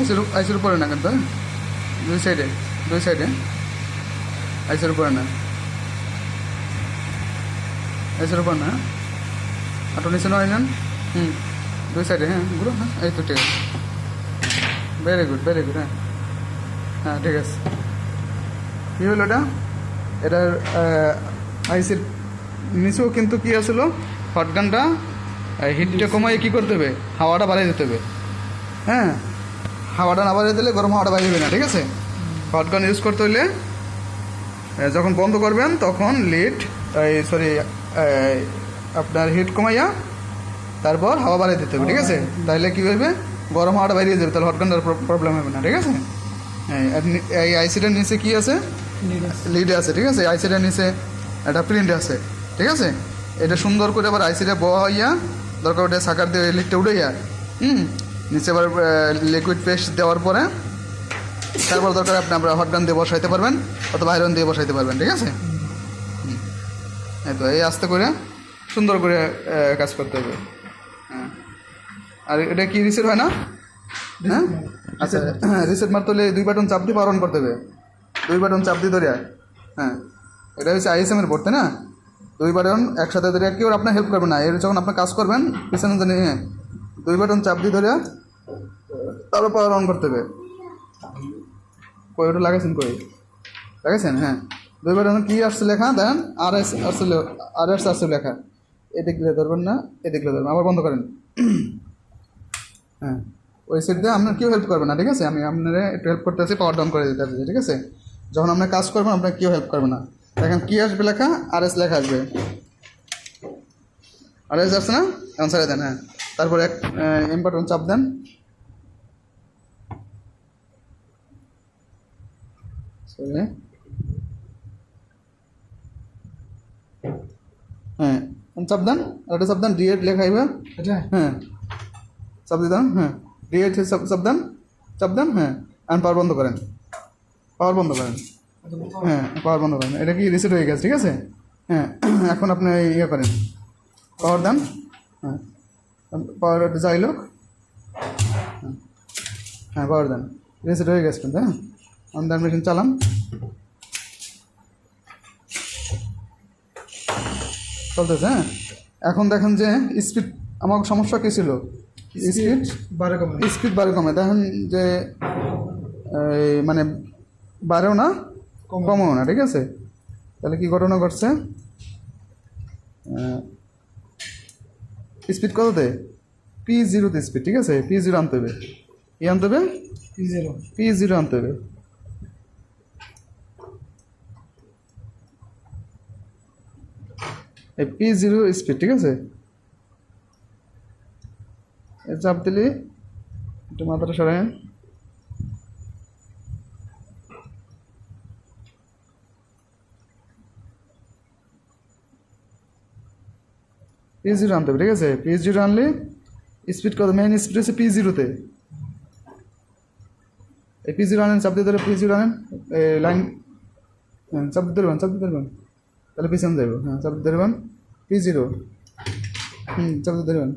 আইসের আইসের উপরে না কিন্তু হ্যাঁ? দুই সাইডে দুই সাইডে আইসের উপরে না। আইসের উপর না আটো নিচে নয় নেন হুম। দুই সাইডে হ্যাঁ? ঘুরো হ্যাঁ? এই তো ঠিক আছে। ভেরি গুড ভেরি গুড হ্যাঁ? হ্যাঁ ঠিক আছে। কী হলো এটা? এটার আইসির নিচেও কিন্তু কী আসলো? হটগানটা হিটটা কমাই কী করতে হবে? হাওয়াটা বাড়িয়ে দিতে হবে। হ্যাঁ? হাওয়াটা না বাড়িয়ে দিলে গরম হাওয়াটা বাইরে না ঠিক আছে? হটগান ইউজ করতে হলে যখন বন্ধ করবেন তখন লিড এই সরি আপনার হিট কমাইয়া তারপর হাওয়া বাড়িয়ে দিতে হবে ঠিক আছে? তাহলে কী হবে গরম হাওয়াটা বাইরে যাবে তাহলে হটগানটার প্রবলেম হবে না ঠিক আছে? এই, আর এই আইসিটার নিচে কী আছে? লিডে আছে। ঠিক আছে? আইসিটার নিচে একটা প্রিন্ট আছে ঠিক আছে? এটা সুন্দর করে আবার আইসিটা বয়া হইয়া দরকার ওটা সাকার দিয়ে লিডটা উড়াইয়া হুম? নিচে আবার লিকুইড পেস্ট দেওয়ার পরে তারপর দরকার আপনি আমরা হটগান দিয়ে বসাইতে পারবেন অথবা আয়রন দিয়ে বসাইতে পারবেন ঠিক আছে? হুম। এই তো এই আস্তে করে সুন্দর করে কাজ করতে হবে। হ্যাঁ। আর এটা কি রিসেট হয় না? হ্যাঁ? আচ্ছা হ্যাঁ রিসেট মারতে হলে দুই বাটন চাপ দিয়ে পালন করতে হবে। দুই বাটন চাপ দিয়ে ধরিয়া হ্যাঁ। এটা হচ্ছে আইএসএমের তাই না? দুই বাটন একসাথে ধরে কেউ আপনার হেল্প করবে না। এর যখন আপনি কাজ করবেন পিছনে হ্যাঁ দুই বাটন চাপ দিয়ে ধরিয়া তারপর পাওয়ার অন করতে হবে। কই লাগাইছেন কই? লাগাইছেন? হ্যাঁ। দুই বাটন কি আসছে লেখা? দেন আর এস আসছে আর এস আসছে লেখা। এ দেখলে ধরবেন না এ দেখলে ধরবেন আবার বন্ধ করেন। হ্যাঁ। ওই সাইড দিয়ে আপনার কেউ হেল্প করবে না, ঠিক আছে? আমি আপনারা একটু হেল্প করতে আসি পাওয়ার ডাউন করে দিতে আসছি ঠিক আছে? যখন আপনার কাজ করবেন, আপনার কেউ হেল্প করবে না। দেখেন, কী আসবে লেখা? আর এস লেখা আসবে। আর এস আসছে না? এখন ছেড়ে দেন হ্যাঁ। তারপরে এক বাটন চাপ দেন। Sorry. হ্যাঁ দেন আর একটা দেন ডিএড লেখা এটা? হ্যাঁ। দিয়ে হ্যাঁ। ডিএড চাপ দেন হ্যাঁ। আর পাওয়ার বন্ধ করেন। পাওয়ার বন্ধ করেন। হ্যাঁ পাওয়ার বন্ধ করেন। এটা কি রিসেট হয়ে গেছে ঠিক আছে? হ্যাঁ এখন আপনি ইয়ে করেন। পাওয়ার দেন। হ্যাঁ পাওয়ার যাই লোক হ্যাঁ। হ্যাঁ পাওয়ার দেন। রিসেট হয়ে গেছে কিন্তু হ্যাঁ। আমাদের মেশিন চালান চলতেছে হ্যাঁ? এখন দেখেন যে স্পিড আমার সমস্যা কী ছিল? স্পিড বারে কমে। স্পিড বারে কমে। দেখেন যে এই মানে বাড়েও না কমেও না ঠিক আছে? তাহলে কি ঘটনা ঘটছে? স্পিড কততে? পি জিরোতে স্পিড ঠিক আছে? পি জিরো আনতে হবে। কি আনতে হবে? পি জিরো পি জিরো আনতে হবে। এই পি জিরো স্পিড ঠিক আছে? চাপ দিলি, একটু মাথাটা সরায় পি জিরো আনতে হবে, ঠিক আছে? পি জিরো আনলে স্পিড কত? মেইন স্পিড হচ্ছে পি জিরোতে এই পি জিরো আনেন, চাপ দিয়ে ধরে পি জিরো আনেন। লাইন হ্যাঁ চাপ দিতে ধরবেন চাপ দিতে ধরবেন তাহলে পিছনে যাইব হ্যাঁ দিতে ধরবেন পি জিরো হুম দিতে ধরবেন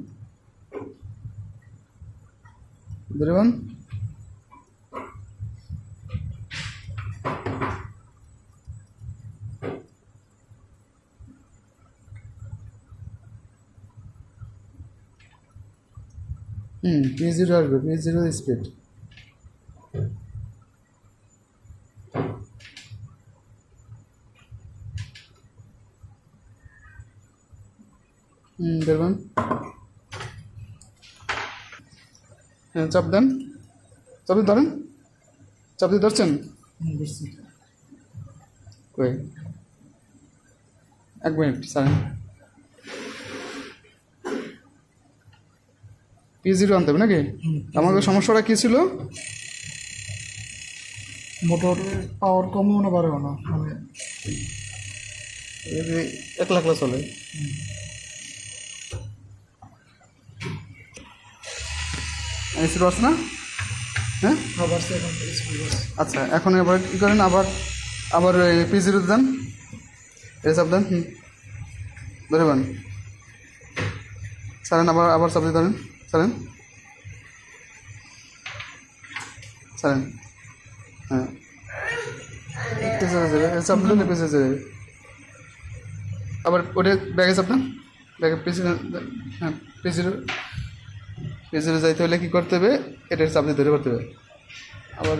ধরবেন হুম পি জিরো আসবে। পি জিরো স্পিড হুম দেখবেন হ্যাঁ চাপ দেন। চাপ দিয়ে ধরেন। চাপ দিয়ে ধরছেন? কই এক মিনিট স্যার। পি জিরো আনতে হবে নাকি? আমাদের সমস্যাটা কী ছিল? মোটর পাওয়ার কমও না বাড়েও না। মানে এক লাখ চলে এসি বাস না? হ্যাঁ? আছে আচ্ছা এখন এবার কী করেন? আবার আবার পি জিরো দেন এই সব দেন হুম। ধরেবেন সারেন আবার আবার সবজি ধরেন। সারেন ছাড়েন। হ্যাঁ। যাবে যাবে। আবার ওটা ব্যাগে চাপলেন ব্যাগে পিছনে হ্যাঁ পিছনে পিছনে যাইতে হলে কী করতে হবে? এটার চাপ দিয়ে ধরে করতে হবে। আবার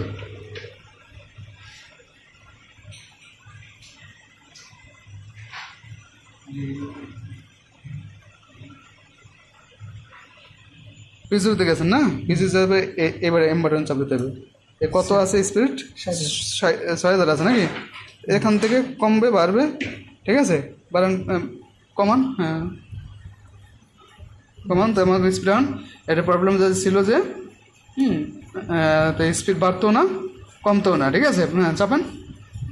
পিছুতে গেছেন না? পিছু যাবে এবারে এম বাটন চাপ দিতে হবে। এ কত আছে স্পিরিট ছয় হাজার আছে নাকি? এখান থেকে কমবে বাড়বে ঠিক আছে? বাড়ান কমান হ্যাঁ। কমান স্পিড অন এটা প্রবলেম যে ছিল যে হুম তো স্পিড বাড়তো না কমতো না ঠিক আছে? হ্যাঁ চাপান।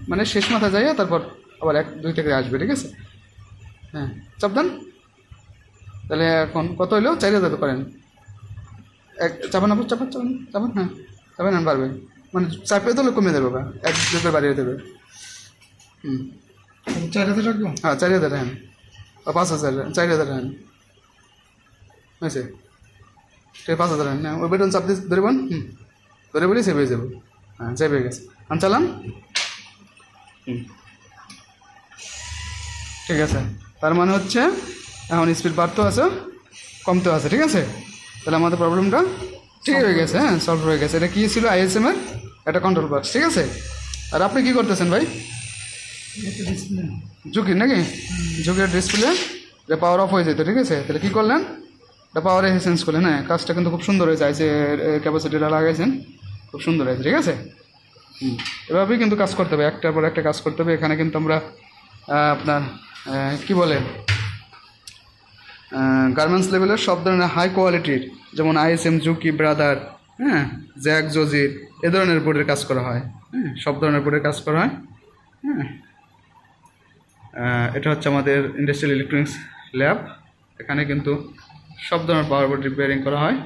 মানে শেষ মাথায় যাইয়া তারপর আবার এক দুই থেকে আসবে ঠিক আছে? হ্যাঁ চাপ দেন তাহলে এখন কত হইল? চার হাজার করেন। এক চাপান আপনার চাপান চাপান চাপান হ্যাঁ চাপান হ্যাঁ বাড়বে। মানে চাপে তো কমে দেবে বা এক দুটো বাড়িয়ে দেবে। হুম। চার হাজার রাখব? হ্যাঁ চার হাজার হ্যাঁ। পাঁচ হাজার চার হাজার হ্যাঁ। হয়েছে ঠিক পাঁচ হাজার হ্যাঁ ওই বেতন চাপ দিয়ে ধরবেন হুম। ধরে বলি সেভ হয়ে যাবে। হ্যাঁ সেভ হয়ে গেছে। আমি চালান হুম। ঠিক আছে। তার মানে হচ্ছে, এখন স্পিড বাড়তেও আছে, কমতেও আছে, ঠিক আছে? তাহলে আমাদের প্রবলেমটা ঠিক হয়ে গেছে হ্যাঁ সলভ হয়ে গেছে। এটা কী ছিল? আইএসএম এর একটা কন্ট্রোল বক্স ঠিক আছে? আর আপনি কি করতেছেন ভাই? এটা ঝুঁকি নাকি? ঝুঁকির ডিসপ্লে পাওয়ার অফ হয়ে যেত, ঠিক আছে? তাহলে কী করলেন? এটা পাওয়ারে চেঞ্জ করলেন হ্যাঁ? কাজটা কিন্তু খুব সুন্দর হয়েছে আইসে ক্যাপাসিটিটা লাগাইছেন। খুব সুন্দর হয়েছে ঠিক আছে? হুম। এভাবেই কিন্তু কাজ করতে হবে একটার পর একটা কাজ করতে হবে। এখানে কিন্তু আমরা আপনার কি বলে? গার্মেন্টস লেভেলের সব ধরনের হাই কোয়ালিটির যেমন আইএসএম জুকি ব্রাদার হ্যাঁ? জ্যাক জজির এ ধরনের বোর্ডের কাজ করা হয় হ্যাঁ? সব ধরনের বোর্ডের কাজ করা হয় হ্যাঁ? এটা হচ্ছে আমাদের ইন্ডাস্ট্রিয়াল ইলেকট্রনিক্স ল্যাব এখানে কিন্তু সব ধরনের পাওয়ার বোর্ড রিপেয়ারিং করা হয়।